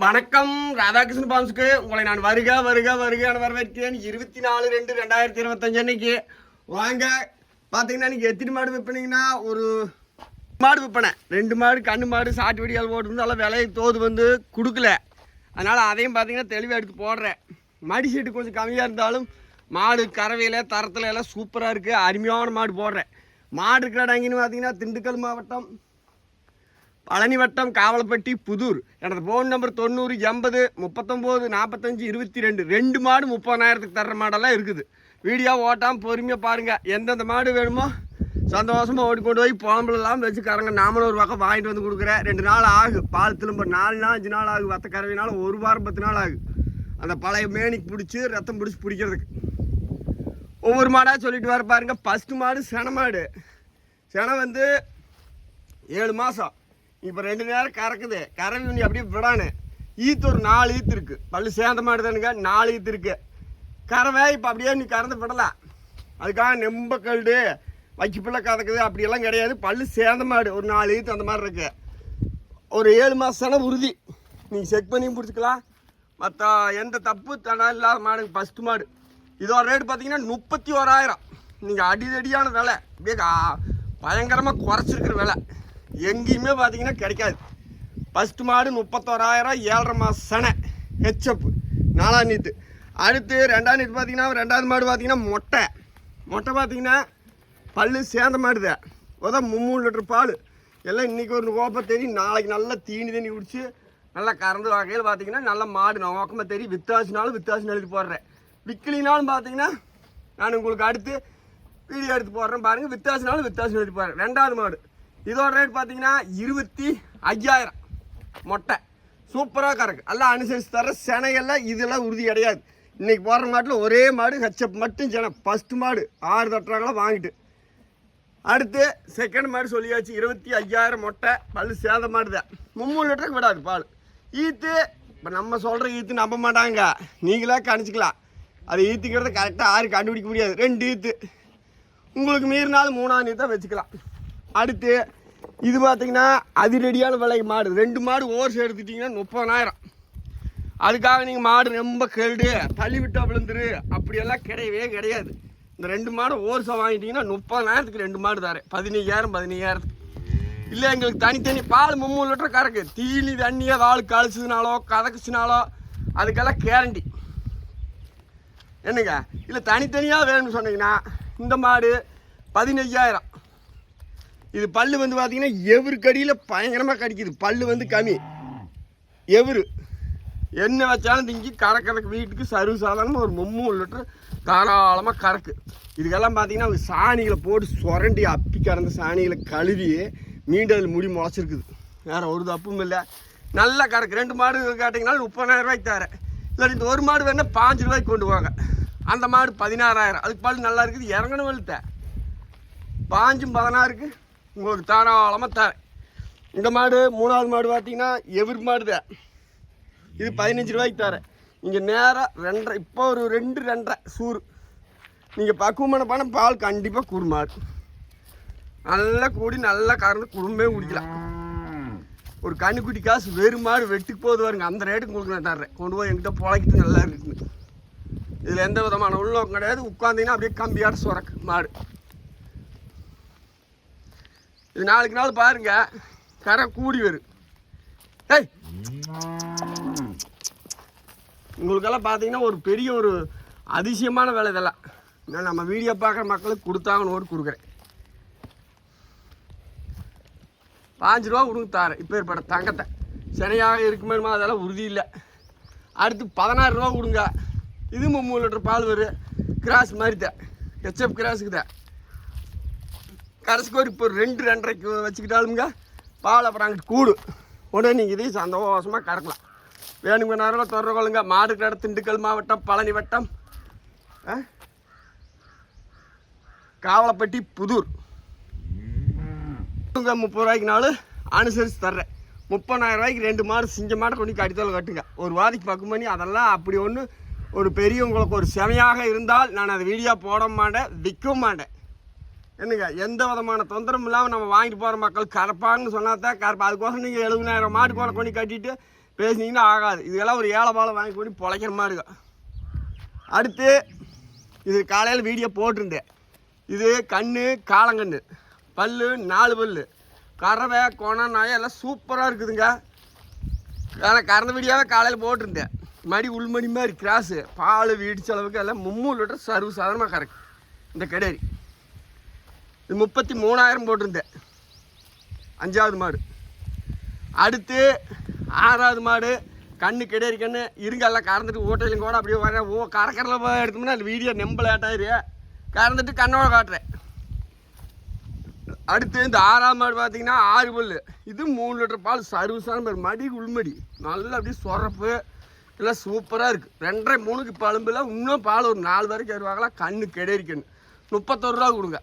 வணக்கம் ராதாகிருஷ்ண பாம்ஸுக்கு. உங்களை நான் வருக வருக வருக என வரவேற்கிறேன். இருபத்தி நாலு ரெண்டு ரெண்டாயிரத்தி இருபத்தஞ்சு அன்னைக்கு. வாங்க பார்த்தீங்கன்னா இன்னைக்கு எத்தனை மாடு விற்பனீங்கன்னா? ஒரு மாடு விற்பனை. ரெண்டு மாடு கண்ணு மாடு சாட்டு வெடியால் போட்டிருந்தாலும் விலையை தோது வந்து கொடுக்கல. அதனால் அதையும் பார்த்தீங்கன்னா தெளிவாக எடுத்து போடுறேன். மடி சீட்டு கொஞ்சம் கம்மியாக இருந்தாலும் மாடு கறவையில் தரத்தில் எல்லாம் சூப்பராக இருக்குது அருமையான மாடு போடுறேன். மாடு இருக்கிற இடங்கன்னு பார்த்தீங்கன்னா திண்டுக்கல் மாவட்டம். பழனி வட்டம் காவலப்பட்டி புதூர். எனது ஃபோன் நம்பர் தொண்ணூறு எண்பது முப்பத்தொம்போது நாற்பத்தஞ்சு இருபத்தி ரெண்டு ரெண்டு மாடு முப்பதாயிரத்துக்கு தர்ற மாடெல்லாம் இருக்குது. வீடியோ ஓட்டாமல் பொறுமையாக பாருங்கள் எந்தெந்த மாடு வேணுமோ சந்தோஷமாக ஓடி கொண்டு போய் புலம்புலாம் வச்சு கறங்க. நாமளும் ஒரு பக்கம் வாங்கிட்டு வந்து கொடுக்குறேன். ரெண்டு நாள் ஆகும் பால் திரும்ப நாலு நாள் அஞ்சு நாள் ஆகும் வத்த கறவினால ஒரு வாரம் பத்து நாள் ஆகும் அந்த பழைய மேனிக்கு பிடிச்சி ரத்தம் பிடிச்சி பிடிக்கிறதுக்கு. ஒவ்வொரு மாடாக சொல்லிட்டு வர பாருங்க. ஃபஸ்ட்டு மாடு சென மாடு. சென வந்து ஏழு மாதம் இப்போ ரெண்டு நேரம் கறக்குது. கறவி நீ அப்படியே விடானு. ஈத்து ஒரு நாலு ஈத்து இருக்கு. பல்லு சேர்ந்த மாடு தானுங்க நாலு ஈத்து இருக்கு. கறவை இப்போ அப்படியே நீ கறந்து விடலாம் அதுக்காக நெம்ப கல்டு வைக்கி பிள்ளை கறக்குது. அப்படியெல்லாம் கிடையாது. பல்லு சேர்ந்த மாடு. ஒரு நாலு ஈத்து அந்த மாதிரி இருக்கு. ஒரு ஏழு மாதம்னா உறுதி. நீங்கள் செக் பண்ணி பிடிச்சிக்கலாம் மற்ற எந்த தப்பு தடா இல்லாத மாடு. ஃபஸ்ட்டு மாடு. இதோட ரேட் பார்த்தீங்கன்னா முப்பத்தி ஓராயிரம். நீங்கள் அடிதடியான விலை. அப்படியே கா- பயங்கரமாக குறைச்சிருக்கிற விலை. எங்கேயுமே பார்த்தீங்கன்னா கிடைக்காது. ஃபஸ்ட்டு மாடு முப்பத்தோராயிரம் ஏழரை மாதம் சனை ஹெச்அப் நாலாம் நீத்து. அடுத்து ரெண்டாம் நீத்து பார்த்தீங்கன்னா ரெண்டாவது மாடு பார்த்தீங்கன்னா மொட்டை. மொட்டை பார்த்தீங்கன்னா பல்லு சேர்ந்த மாடுது. அதான் மூணு லிட்டர் பால். எல்லாம் இன்றைக்கி ஒரு கோப்பை தெரியும் நாளைக்கு நல்லா தீனி தண்ணி குடிச்சு நல்லா கறந்து வகையில் பார்த்தீங்கன்னா நல்ல மாடு. நான் நோக்கமாக தெரியும் வித்தாசினாலும் வித்தாசின்னு எழுதி போடுறேன். விக்கிலினாலும் பார்த்தீங்கன்னா நான் உங்களுக்கு அடுத்து வீடியோ எடுத்து போடுறேன். பாருங்கள் வித்தாசினாலும் வித்தாசி எழுதி போடுறேன். ரெண்டாவது மாடு. இதோட ரேட் பார்த்தீங்கன்னா இருபத்தி ஐயாயிரம். மொட்டை. சூப்பராக கறக்கு எல்லாம் அனுசரித்து தர செனையெல்லாம் இதெல்லாம் உறுதி கிடையாது. இன்னைக்கு போடுற மாட்டில் ஒரே மாடு ஹச்சப் மட்டும் செனை. ஃபஸ்ட்டு மாடு. ஆறு தட்டுறாங்களா வாங்கிட்டு. அடுத்து செகண்ட் மாடு சொல்லியாச்சு. இருபத்தி ஐயாயிரம் மொட்டை. பல் சேத மாடு தான் மும்மூணு லிட்டருக்கு விடாது பால். ஈத்து இப்போ நம்ம சொல்கிற ஈத்து நம்ப மாட்டாங்க. நீங்களே கணிச்சிக்கலாம். அது ஈத்துக்கிறத கரெக்டாக யாரும் கண்டுபிடிக்க முடியாது. ரெண்டு ஈத்து. உங்களுக்கு மீறினாலும் மூணாம் நீ வச்சுக்கலாம். அடுத்து இது பார்த்தீங்கன்னா அதிரடியான விலை மாடு. ரெண்டு மாடு ஓர்ஸ் எடுத்துட்டிங்கன்னா முப்பதாயிரம். அதுக்காக நீங்கள் மாடு ரொம்ப கேள்டு தள்ளி விட்டா விழுந்துரு. அப்படியெல்லாம் கிடையவே கிடையாது. இந்த ரெண்டு மாடு ஓர்ஸை வாங்கிட்டீங்கன்னா முப்பதாயிரத்துக்கு ரெண்டு மாடு தாரு. பதினையாயிரம் பதினையாயிரத்துக்கு. இல்லை எங்களுக்கு தனித்தனி பால் மும்மூணு லிட்டர் கறக்கு. தீனி தண்ணியை வாள் கழிச்சதுனாலோ கதக்குச்சுனாலோ அதுக்கெல்லாம் கேரண்டி என்னங்க? இல்லை தனித்தனியாக வேணும்னு சொன்னீங்கன்னா இந்த மாடு பதினையாயிரம். இது பல்லு வந்து பார்த்தீங்கன்னா எவரு கடியில் பயங்கரமாக கடிக்குது. பல்லு வந்து கம்மி. எவரு? என்ன வச்சாலும் திங்கி கறக்கறக்கு வீட்டுக்கு சர்வ சாதாரணமாக ஒரு மும்மூணு லிட்டர் தாராளமாக கறக்கு. இதுக்கெல்லாம் பார்த்தீங்கன்னா அவங்க சாணிகளை போட்டு சுரண்டி அப்பி கறந்த சாணிகளை கழுவி மீண்டும் அதில் முடி முளைச்சிருக்குது. வேற ஒரு தப்பும் இல்லை. நல்லா கறக்கு. ரெண்டு மாடு கேட்டிங்கனாலும் முப்பதாயிரம் ரூபாய்க்கு தரேன். இல்லாட்டி இந்த ஒரு மாடு வேணால் பாஞ்சு ரூபாய்க்கு கொண்டு போங்க அந்த மாடு பதினாறாயிரம். அதுக்கு பல்லு நல்லா இருக்குது. இறங்கணும் வெளுத்த பாஞ்சும் பதினாறுக்கு. உங்களுக்கு தாராளமாக தரேன் இந்த மாடு மூணாவது மாடு பார்த்தீங்கன்னா எவிர் மாடு தான். இது பதினஞ்சு ரூபாய்க்கு தரேன். நீங்கள் நேராக ரெண்டரை இப்போ ஒரு ரெண்டு ரெண்டரை சூறு. நீங்கள் பக்குவமான பணம் பால் கண்டிப்பாக கூடு மாடு. நல்லா கூடி நல்லா கறந்து குடும்பமே குடிக்கலாம். ஒரு கண்ணுக்குட்டி காசு வெறும் மாடு வெட்டுக்கு போகுது வருங்க அந்த ரேட்டுக்கு உங்களுக்கு நான் தர்றேன். கொண்டு போய் எங்கிட்ட புழைக்கிட்டு நல்லா இருக்குன்னு. இதில் எந்த விதமான உள்ளவங்க கிடையாது. உட்காந்தீங்கன்னா அப்படியே கம்பியாட சுரக்கு மாடு. இது நாளுக்கு நாள் பாருங்க கரை கூடி வரும் ஏய்! உங்களுக்கெல்லாம் பார்த்தீங்கன்னா ஒரு பெரிய ஒரு அதிசயமான வேலை இதெல்லாம். நான் நம்ம வீடியோ பார்க்குற மக்களுக்கு கொடுத்தாங்கன்னு கொடுக்குறேன். பாஞ்சு ரூபா கொடுங்க தாரேன். இப்போ ஏற்பட தங்கத்தை. சரியாக இருக்குமேனுமா அதெல்லாம் உறுதி இல்லை. அடுத்து பதினாறு ரூபா கொடுங்க. இதுவும் மூணு லிட்டர் பால் வரும் கிராஸ் மாதிரி தான். ஹெச்எப் கிராஸுக்கு தான். கடைசிக்கு ஒரு இப்போ ரெண்டு ரெண்டரைக்கு வச்சுக்கிட்டாலுங்க பால் அப்புறம் அங்கிட்டு கூடு. உடனே நீங்கள் இதையும் சந்தோஷமாக கறக்கலாம். வேணுங்க நேரம் தொடர்கொள்ளுங்க. மாடு கடை திண்டுக்கல் மாவட்டம் பழனி வட்டம் ஆ? காவலப்பட்டி புதூர். முப்பது முப்பது ரூபாய்க்குனாலும் அனுசரித்து தர்றேன். முப்பதாயிரம் ரூபாய்க்கு ரெண்டு மாடு சிஞ்ச மாடை கொண்டு கடித்தோல் கட்டுங்க. ஒரு வாதிக்கு பக்கம் பண்ணி அதெல்லாம் அப்படி ஒன்று ஒரு பெரியவங்களுக்கு ஒரு செமையாக இருந்தால் நான் அதை வீடியோ போட மாட்டேன் விற்கவும் மாட்டேன். என்னங்க எந்த விதமான தொந்தரவும் இல்லாமல் நம்ம வாங்கிட்டு போகிற மக்கள் கரப்பாங்கன்னு சொன்னா தான் கரப்பா. அதுக்கோசம் நீங்கள் எழுபதாயிரம் மாடு கோலை கொண்டு கட்டிட்டு பேசுனீங்கன்னா ஆகாது. இதெல்லாம் ஒரு ஏழை பாலை வாங்கி கொண்டு பொழைக்கிற தான் அடுத்து இது காலையில் வீடியோ போட்டிருந்தேன். இது கண் காலங்கண்ணு. பல்லு நாலு பல்லு. கறவை கோணம் நாயம் எல்லாம் சூப்பராக இருக்குதுங்க. ஆனால் கறந்த வீடியோவே காலையில் போட்டிருந்தேன். மடி உள்மணி மாதிரி கிராஸு. பால் வீடு செலவுக்கு எல்லாம் மும்மூல் லிட்டர் சர்வ சாதாரணமாக கறக்கு இந்த கடையரி இது முப்பத்தி மூணாயிரம் போட்டிருந்தேன். அஞ்சாவது மாடு. அடுத்து ஆறாவது மாடு கண்ணு கிடையாது கண்ணு இருங்கெல்லாம் கறந்துட்டு ஓட்டையிலும் கூட அப்படியே வர ஓ கறக்கரில் போய் எடுத்தோம்னா அந்த வீடியோ நெம்ப லேட்டாயிரு கறந்துட்டு கண்ணோட காட்டுறேன். அடுத்து இந்த ஆறாம் மாடு பார்த்தீங்கன்னா ஆறு பல் இது மூணு லிட்டர் பால் சர்வீஸான பாரு மடி உள்மடி. நல்லா அப்படியே சொரப்பு. எல்லாம் சூப்பராக இருக்குது ரெண்டரை மூணுக்கு பழும்பில் இன்னும் பால் ஒரு நாலு வரைக்கும் வருவாங்களா கண்ணு கிடையாது கண்ணு. முப்பத்தொரு ரூபா கொடுங்க.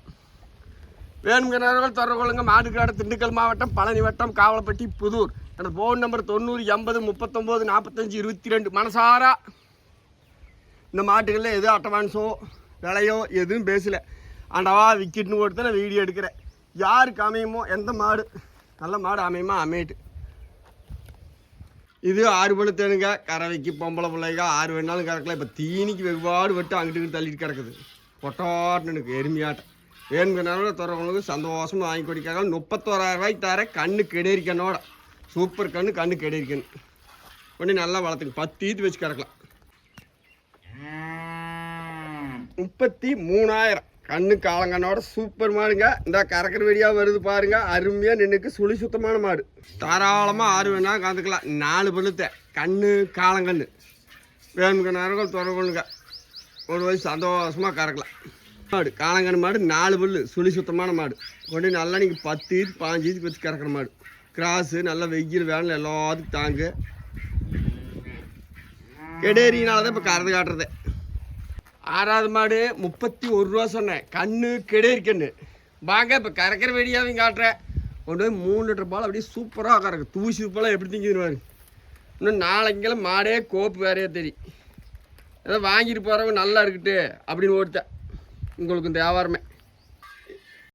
வேணுங்கிறவர்கள் தொடர்பு கொள்ளுங்க. மாட்டுக்காடு திண்டுக்கல் மாவட்டம் பழனி வட்டம் காவலப்பட்டி புதூர். எனது ஃபோன் நம்பர் தொண்ணூறு எண்பது முப்பத்தொம்போது நாற்பத்தஞ்சு இருபத்தி ரெண்டு மனசாரா. இந்த மாட்டுகளில் எதுவும் அட்டவான்ஸோ விலையோ எதுவும் பேசல. ஆண்டவா விக்கெட்னு கொடுத்து நான் வீடியோ எடுக்கிறேன். யாருக்கு அமையுமோ எந்த மாடு? நல்ல மாடு அமையுமா? அமையட்டு. இது ஆறு பழு தேனுங்க. கறவைக்கு பொம்பளை பிள்ளைங்க ஆறு வேணாலும் கறக்கல. இப்போ தீனிக்கு வெவ்வாடு விட்டு அங்கிட்டு தள்ளிட்டு கிடக்குது. பொட்டாட்டுனுக்கு எருமையாட்டம். வேணுங்கிறனால தரவங்களுக்கு சந்தோஷமாக வாங்கி குடிக்காக முப்பத்தோராயிரம் ரூபாய்க்கு தர கண்ணு கெடேரி சூப்பர் கண்ணு கண்ணு கெடேரி கொண்டு ஒன்று நல்லா வளர்த்துக்கு. பத்து ஈத்து வச்சு கறக்கலாம். முப்பத்தி மூணாயிரம் கண்ணு காலங்கண்ணோட சூப்பர் மாடுங்க. இந்த கறக்கிற வெடியாக வருது பாருங்க. அருமையாக நின்றுக்கு சுழி சுத்தமான மாடு. தாராளமாக ஆறு வேணா கலந்துக்கலாம் நாலு பழுத்த. கண்ணு காலங்கண்ணு. வேணுங்க நேரங்கள் தொடர்புங்க ஒரு வயசு சந்தோஷமாக கறக்கலாம். மாடு காலங்கண்ணு மாடு நாலு பல்லு சுழி சுத்தமான மாடு. கொண்டு நல்லா நீங்கள் பத்து இது பாஞ்சு இது வச்சு கறக்கிற மாடு. கிராஸு நல்லா வெயில் வேணும் எல்லாத்துக்கும் தாங்க. கெடேரினால தான் இப்போ கறந்து காட்டுறது. ஆறாவது மாடு முப்பத்தி ஒரு ரூபா சொன்னேன். கண்ணு கெடேரி கண்ணு. வாங்க இப்போ கறக்கிற வெடியாவையும் காட்டுறேன் கொண்டு போய் மூணு லிட்டர் பால் அப்படியே சூப்பராக கறக்கு. தூசி பால் எப்படி திங்கிடுவாரு இன்னும் நாளைக்கெல்லாம் மாடே கோப்பு வேறையே தெரியும். ஏதோ வாங்கிட்டு போகிறவங்க நல்லா இருக்கட்டு அப்படின்னு ஓடித்தேன் உங்களுக்கு இந்த வியாபாரமே.